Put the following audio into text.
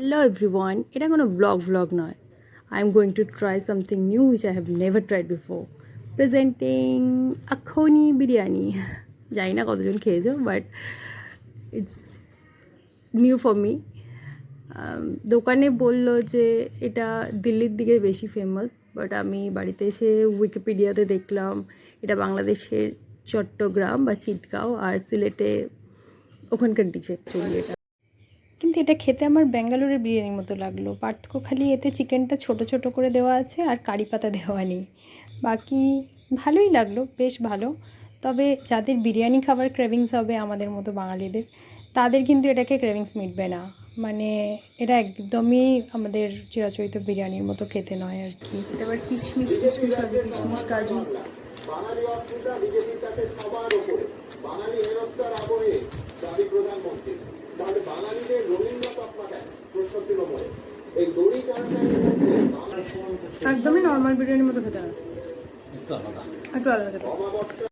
Hello everyone এটা কোনো blog vlog নয়। I am going to try something new which I have never tried before presenting akhni biryani জানি না কতজন খেয়েছো but it's new for me দোকানে বলল যে এটা দিল্লির দিকে বেশি ফেমাস বাট আমি বাড়িতে এসে উইকিপিডিয়াতে দেখলাম, এটা বাংলাদেশের চট্টগ্রাম বা চিটগাঁও আর সিলেটে ওখানকার ডিশ অ্যাকচুয়ালি এটা। কিন্তু এটা খেতে আমার ব্যাঙ্গালোরের বিরিয়ানির মতো লাগল। পার্থক্য খালি এতে চিকেনটা ছোট ছোট করে দেওয়া আছে আর কারি পাতা দেওয়া নেই। বাকি ভালোই লাগল, বেশ ভালো। তবে যাদের বিরিয়ানি খাবার ক্রেভিংস হবে আমাদের মতো বাঙালিদের, তাদের কিন্তু এটাকে ক্রেভিংস মিটবে না। মানে এটা একদমই আমাদের চিরাচরিত বিরিয়ানির মতো খেতে নয় আর কি। এবার কিশমিশ কিশমিশ কিশমিশ, কাজু। একদমই নর্মাল বিরিয়ানির মতো খেতে হবে একটু আলাদা। একটু আলাদা